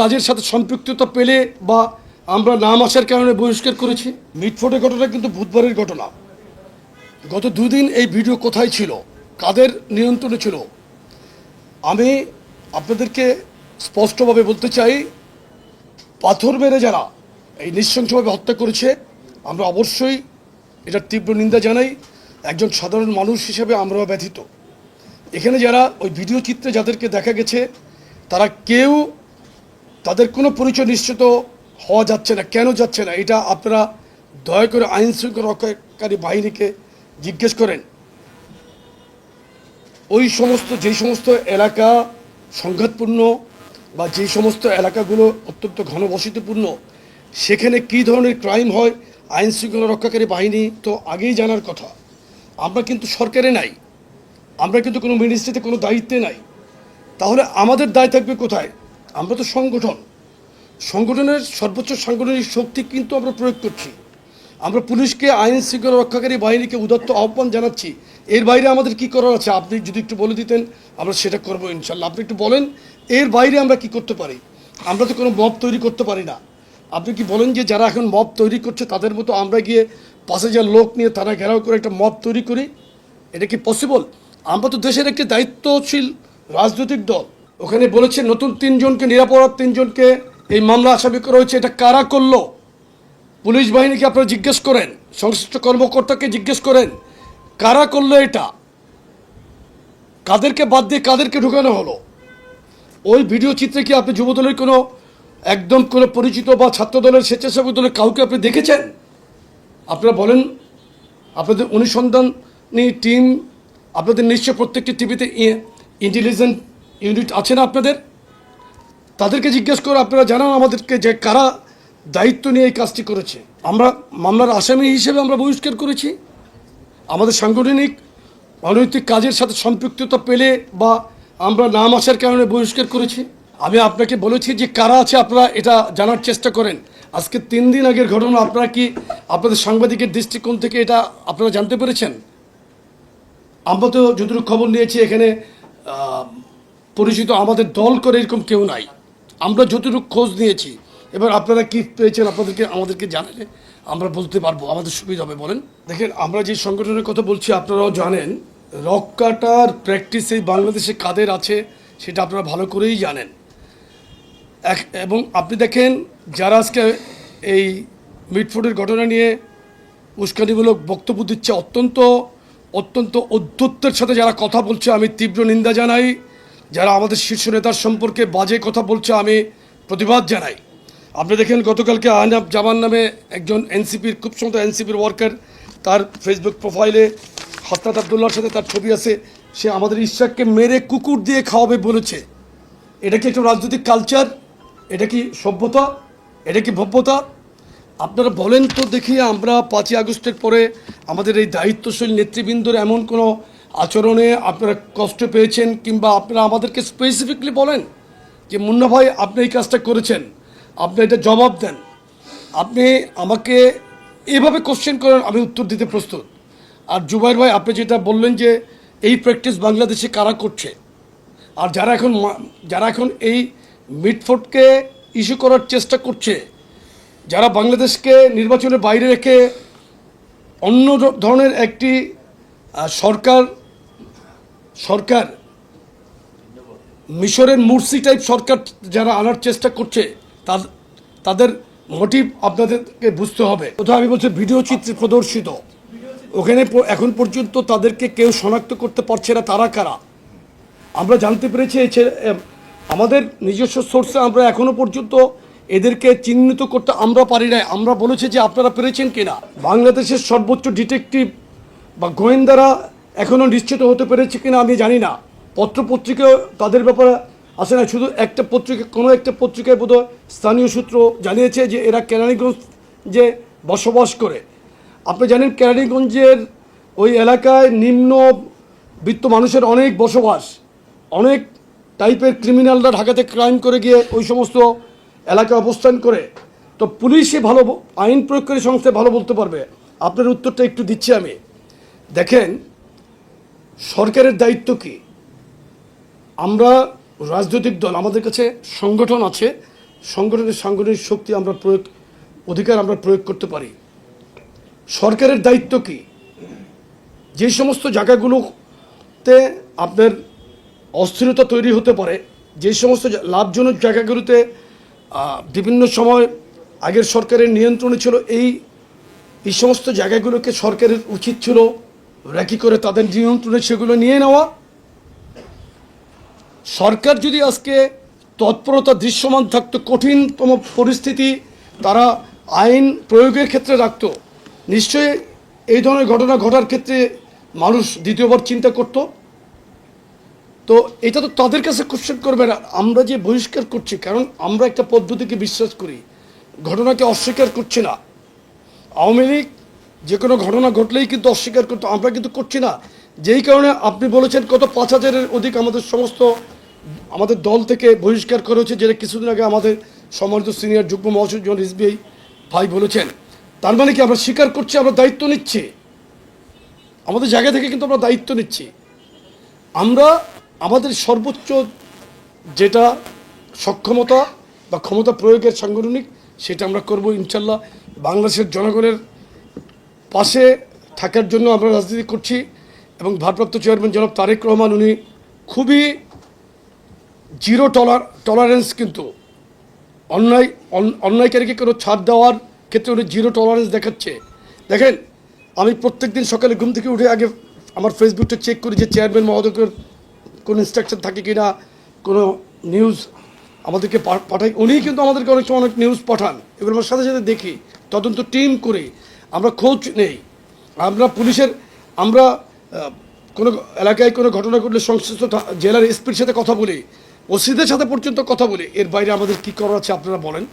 কাজের সাথে সম্পৃক্ততা পেলে বা আমরা নাম আসার কারণে বহিষ্কার করেছি। মিটফোর্টের ঘটনা কিন্তু বুধবারের ঘটনা। গত দুদিন এই ভিডিও কোথায় ছিল? কাদের নিয়ন্ত্রণে ছিল? আমি আপনাদেরকে স্পষ্টভাবে বলতে চাই, পাথর মেরে যারা এই নৃশংসভাবে হত্যা করেছে, আমরা অবশ্যই এটার তীব্র নিন্দা জানাই। একজন সাধারণ মানুষ হিসেবে আমরাও ব্যথিত। এখানে যারা ওই ভিডিও চিত্রে যাদেরকে দেখা গেছে, তারা কেউ তাদের কোনো পরিচয় নিশ্চিত হওয়া যাচ্ছে না। কেন যাচ্ছে না? এটা আপনারা দয়া করে আইন শৃঙ্খলা রক্ষাকারী বাহিনীকে জিজ্ঞেস করেন। ওই সমস্ত, যেই সমস্ত এলাকা সংঘাতপূর্ণ বা যেই সমস্ত এলাকাগুলো অত্যন্ত ঘনবসতিপূর্ণ, সেখানে কী ধরনের ক্রাইম হয়, আইন শৃঙ্খলা রক্ষাকারী বাহিনী তো আগেই জানার কথা। আমরা কিন্তু সরকারে নাই। আমরা কিন্তু কোনো মিনিস্ট্রিতে কোনো দায়িত্বে নাই। তাহলে আমাদের দায় থাকবে কোথায়? আমরা তো সংগঠন। সংগঠনের সর্বোচ্চ সাংগঠনিক শক্তি কিন্তু আমরা প্রয়োগ করছি। আমরা পুলিশকে, আইন শৃঙ্খলা রক্ষাকারী বাহিনীকে উদাত্ত আহ্বান জানাচ্ছি। এর বাইরে আমাদের কি করার আছে? আপনি যদি একটু বলে দিতেন, আমরা সেটা করব ইনশাল্লাহ আপনি একটু বলেন, এর বাইরে আমরা কি করতে পারি? আমরা তো কোনো মব তৈরি করতে পারি না। আপনি কি বলেন যে যারা এখন মব তৈরি করছে, তাদের মতো আমরা গিয়ে পাঁচ হাজার লোক নিয়ে তারা ঘেরাও করে একটা মব তৈরি করি? এটা কি পসিবল আমরা তো দেশের একটি দায়িত্বশীল রাজনৈতিক দল। ওখানে বলেছে নতুন তিনজনকে, নিরাপরাধ তিনজনকে এই মামলা আসামি করা হয়েছে। এটা কারা করল? পুলিশ বাহিনীকে আপনারা জিজ্ঞেস করেন, সংশ্লিষ্ট কর্মকর্তাকে জিজ্ঞেস করেন, কারা করল এটা? কাদেরকে বাদ দিয়ে কাদেরকে ঢুকানো হলো? ওই ভিডিও চিত্রে কি আপনি যুবদলের কোনো, একদম কোনো পরিচিত বা ছাত্রদলের স্বেচ্ছাসেবক দলের কাউকে আপনি দেখেছেন? আপনারা বলেন, আপনাদের অনুসন্ধানী টিম, আপনাদের নিশ্চয় প্রত্যেকটি টিভিতে ইন্টেলিজেন্ট ইউনিট আছে না আপনাদের? তাদেরকে জিজ্ঞেস করে আপনারা জানান আমাদেরকে যে কারা দায়িত্ব নিয়ে এই কাজটি করেছে। আমরা মামলার আসামি হিসেবে আমরা বহিষ্কার করেছি। আমাদের সাংগঠনিক অনৈতিক কাজের সাথে সম্পৃক্ততা পেলে বা আমরা নাম আসার কারণে বহিষ্কার করেছি। আমি আপনাকে বলেছি যে কারা আছে আপনারা এটা জানার চেষ্টা করেন। আজকে তিন দিন আগের ঘটনা, আপনারা কি আপনাদের সাংবাদিকের দৃষ্টিকোণ থেকে এটা আপনারা জানতে পেরেছেন? আমরা তো যতটুকু খবর নিয়েছি এখানে পরিচিত আমাদের দল করে এরকম কেউ নাই। আমরা যতটুকু খোঁজ নিয়েছি, এবার আপনারা কি পেয়েছেন আপনাদেরকে, আমাদেরকে জানালে আমরা বলতে পারব, আমাদের সুবিধা হবে, বলেন। দেখেন, আমরা যে সংগঠনের কথা বলছি, আপনারাও জানেন, রক কাটার প্র্যাকটিস এই বাংলাদেশে কাদের আছে, সেটা আপনারা ভালো করেই জানেন। এক, এবং আপনি দেখেন, যারা আজকে এই মিটফুডের ঘটনা নিয়ে উস্কানিমূলক বক্তব্য দিচ্ছে, অত্যন্ত অত্যন্ত অধ্যত্বের সাথে যারা কথা বলছে, আমি তীব্র নিন্দা জানাই। যারা আমাদের শীর্ষ নেতার সম্পর্কে বাজে কথা বলছে, আমি প্রতিবাদ জানাই। আপনি দেখেন, গতকালকে আহনাব জামান নামে একজন এনসিপির, খুব সম্ভবত এনসিপির ওয়ার্কার তার ফেসবুক প্রোফাইলে হস্তাত আবদুল্লার সাথে তার ছবি আছে। সে আমাদের ইশাককে মেরে কুকুর দিয়ে খাওয়াবে বলেছে। এটা কি একটা রাজনৈতিক কালচার এটা কি সভ্যতা? এটা কি ভব্যতা? আপনারা বলেন তো দেখি, আমরা পাঁচই আগস্টের পরে আমাদের এই দায়িত্বশীল নেতৃবৃন্দর এমন কোনো আচরণে আপনারা কষ্ট পেয়েছেন কিংবা আপনারা আমাদেরকে স্পেসিফিকলি বলেন যে, মুন্না ভাই, আপনি এই কাজটা করেছেন। আপনি এটা জবাব দেন। আপনি আমাকে এভাবে কোশ্চেন করেন আমি উত্তর দিতে প্রস্তুত। আর জুবাইর ভাই, আপনি যেটা বললেন যে, এই প্র্যাকটিস বাংলাদেশে কারা করছে? আর যারা এখন যারা এখন এই মিটফোর্ডকে ইস্যু করার চেষ্টা করছে, যারা বাংলাদেশকে নির্বাচনের বাইরে রেখে অন্য ধরনের একটি সরকার সরকার, মিশরের মুরসি টাইপ সরকার যারা আনার চেষ্টা করছে, তাদ- তাদের মোটিভ আপনাদেরকে বুঝতে হবে। কোথাও আমি বলছি ভিডিও চিত্রে প্রদর্শিত। ওখানে এখন পর্যন্ত তাদেরকে কেউ শনাক্ত করতে পারছে না, তারা কারা? আমরা জানতে পেরেছি আমাদের নিজস্ব সোর্সে আমরা এখনও পর্যন্ত এদেরকে চিহ্নিত করতে আমরা পারি না আমরা বলেছি যে আপনারা পেরেছেন কিনা। বাংলাদেশের সর্বোচ্চ ডিটেকটিভ বা গোয়েন্দারা এখনও নিশ্চিত হতে পেরেছে কিনা আমি জানি না। পত্রপত্রিকাও তাদের ব্যাপারে আসে না। শুধু একটা পত্রিকা, কোনো একটা পত্রিকায় বোধহয় স্থানীয় সূত্র জানিয়েছে যে এরা কেরানীগঞ্জে বসবাস করে। আপনি জানেন কেরানীগঞ্জের ওই এলাকায় নিম্ন বিত্ত মানুষের অনেক বসবাস। অনেক টাইপের ক্রিমিনালরা ঢাকাতে ক্রাইম করে গিয়ে ওই সমস্ত এলাকায় অবস্থান করে। তো পুলিশে ভালো আইন প্রয়োগকারী সংস্থায় ভালো বলতে পারবে। আপনার উত্তরটা একটু দিচ্ছি আমি। দেখেন সরকারের দায়িত্ব কি? আমরা রাজনৈতিক দল, আমাদের কাছে সংগঠন আছে। সংগঠনের সাংগঠনিক শক্তি আমরা প্রয়োগ, অধিকার আমরা প্রয়োগ করতে পারি। সরকারের দায়িত্ব কি? যে সমস্ত জায়গাগুলোতে আপনার অস্থিরতা তৈরি হতে পারে, যে সমস্ত লাভজনক জায়গাগুলোতে বিভিন্ন সময় আগের সরকারের নিয়ন্ত্রণে ছিল, এই এই সমস্ত জায়গাগুলোকে সরকারের উচিত ছিল র্যাকি করে তাদের নিয়ন্ত্রণে সেগুলো নিয়ে নেওয়া? সরকার যদি আজকে তৎপরতা দৃশ্যমান থাকতো, কঠিনতম পরিস্থিতি তারা আইন প্রয়োগের ক্ষেত্রে রাখতো, নিশ্চয়ই এই ধরনের ঘটনা ঘটার ক্ষেত্রে মানুষ দ্বিতীয়বার চিন্তা করত। তো এটা তো তাদের কাছে কোশ্চেন করবে না, আমরা যে বহিষ্কার করছি, কারণ আমরা একটা পদ্ধতিকে বিশ্বাস করি, ঘটনাকে অস্বীকার করছি না। আওয়ামী লীগ যে কোনো ঘটনা ঘটলেই কিন্তু অস্বীকার করতো আমরা কিন্তু করছি না। যেই কারণে আপনি বলেছেন কত পাঁচ হাজারের অধিক আমাদের সমস্ত, আমাদের দল থেকে বহিষ্কার করা হয়েছে, যেটা কিছুদিন আগে আমাদের সম্মানিত সিনিয়র যুগ্ম মহাসচিব এসবিআই ভাই বলেছেন। তার মানে কি আমরা স্বীকার করছি, আমরা দায়িত্ব নিচ্ছি? আমাদের জায়গা থেকে কিন্তু আমরা দায়িত্ব নিচ্ছি। আমরা আমাদের সর্বোচ্চ যেটা সক্ষমতা বা ক্ষমতা প্রয়োগের সাংগঠনিক, সেটা আমরা করব ইনশাল্লাহ। বাংলাদেশের জনগণের পাশে থাকার জন্য আমরা রাজনীতি করছি এবং ভারপ্রাপ্ত চেয়ারম্যান জনাব তারেক রহমান, উনি খুবই জিরো টলার, টলারেন্স কিন্তু। অন্যায় অন্যায়কারীকে কোনো ছাড় দেওয়ার ক্ষেত্রে উনি জিরো টলারেন্স দেখাচ্ছে। দেখেন, আমি প্রত্যেক দিন সকালে ঘুম থেকে উঠে আগে আমার ফেসবুকটা চেক করি যে চেয়ারম্যান মহোদয়ের কোনো ইনস্ট্রাকশন থাকে কি না কোনো নিউজ আমাদেরকে পা- পাঠায়। উনিই কিন্তু আমাদেরকে অনেক সময় অনেক নিউজ পাঠান। এগুলো আমার সাথে সাথে দেখি, তদন্ত টিম করে আমরা খোঁজ নেই। আমরা পুলিশের আমরা কোনো এলাকায় কোনো ঘটনা ঘটলে সংশ্লিষ্ট জেলার এসপির সাথে কথা বলি, ওসিদের সাথে পর্যন্ত কথা বলি। এর বাইরে আমাদের কি করার আছে আপনারা বলেন।